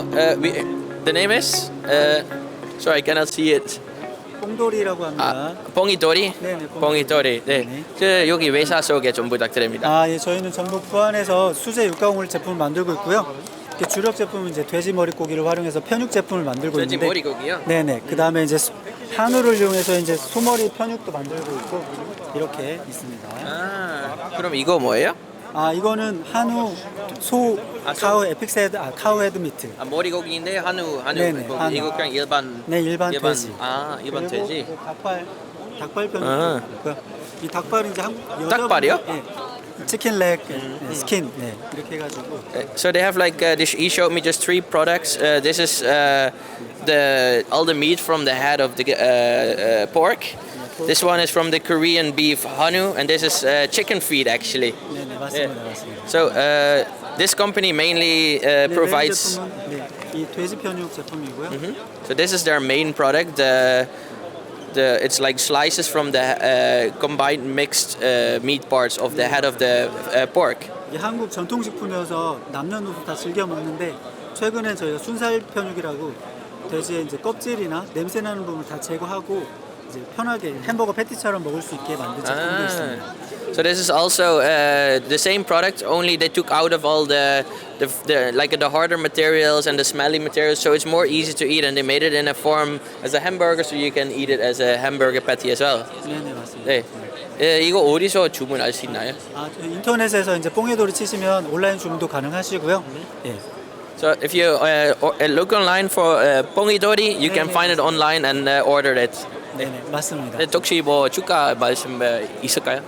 uh, we, the name is? Uh, sorry, I cannot see it. 뽕돌이라고 아, 합니다. 뽕이토리? 네네, 뽕이토리. 네. 네. 그 여기 회사 소개 좀 부탁드립니다. 아, 예, 저희는 전북 부안에서 수제 육가공물 제품을 만들고 있고요. 이렇게 주력 제품은 이제 돼지 머릿고기를 활용해서 편육 제품을 만들고 돼지 있는데 머리 고기요? 네네. 그 다음에 이제 소- 한우를 이용해서 이제 소머리 편육도 만들고 있고 이렇게 있습니다. 아, 그럼 이거 뭐예요? 아 이거는 한우 소 아, 소- 카우 에픽스 헤드 아 카우 헤드 미트. 아, 머리고기인데 한우 한우 네네, 고기. 한우. 이거 그냥 일반 네 일반, 돼지. 아 일반 그리고 돼지. 이제 닭발 닭발 편육. 아. 이 닭발은 이제 한국 여자분- 닭발이요? 예. 치킨 렉, 네, 스킨, 네 이렇게 해가지고 Uh, So they have like uh, this. He showed me just three products. Uh, this is uh, the all the meat from the head of the uh, uh, pork. This one is from the Korean beef hanu, and this is uh, chicken feet actually. 네네 맞습니다, 맞습니다. So uh, this company mainly uh, 네, provides. 메인 제품은 네, 이 돼지 편육 제품이고요. So this is their main product. The the it's like slices from the uh, combined mixed uh, meat parts of the head of the uh, pork. 이게 한국 전통식품이어서 남녀노소 다 즐겨 먹는데 최근에 저희가 순살 편육이라고 돼지의 이제 껍질이나 냄새 나는 부분 다 제거하고 이제 편하게 햄버거 패티처럼 먹을 수 있게 만든 제품도 있습니다. Ah. So this is also uh, the same product, only they took out of all the, the, the like the harder materials and the smelly materials, so it's more easy to eat, and they made it in a form as a hamburger, so you can eat it as a hamburger patty as well. 네네 맞습니다. 네. 예, 이거 어디서 주문할 수 있나요? 아, 저희 인터넷에서 이제 뽕해돌이 치시면 온라인 주문도 가능하시고요. 예. So if you uh, or- uh, look online for uh, pongidori, you can find it online and uh, order it. 네네 맞습니다. 네, 혹시 뭐 주가 말씀 어, 있을까요?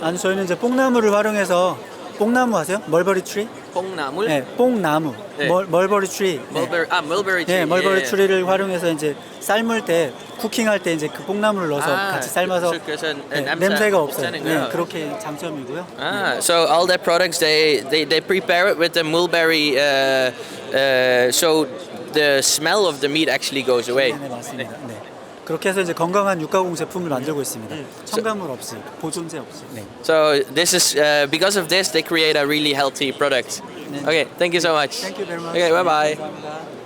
아니 저희는 이제 뽕나무를 활용해서 뽕나무 아세요? 멀버리 트리? 뽕나물? 네, 뽕나무. 네. 멀, 멀버리 트리. 네. 멀베리 아 멀베리 네, 트리. 멀버리 예. 트리를 활용해서 이제 삶을 때 쿠킹할 때 이제 그 뽕나무를 넣어서 아, 같이 삶아서 그래서 네, 냄새 냄새가 없어요. 네? 그렇게 장점이고요. Ah, so all their products they, they, they prepare it with the mulberry, uh, uh, so the smell of the meat actually goes away. 네, 네, 맞습니다. 네. 그렇게 해서 이제 건강한 육가공 제품을 만들고 있습니다. 음. 첨가물 없이, 보존제 없이. 네. So this is uh, because of this they create a really healthy product. 네. Okay, thank you so much. Thank you very much. Okay, bye bye. 네, 감사합니다.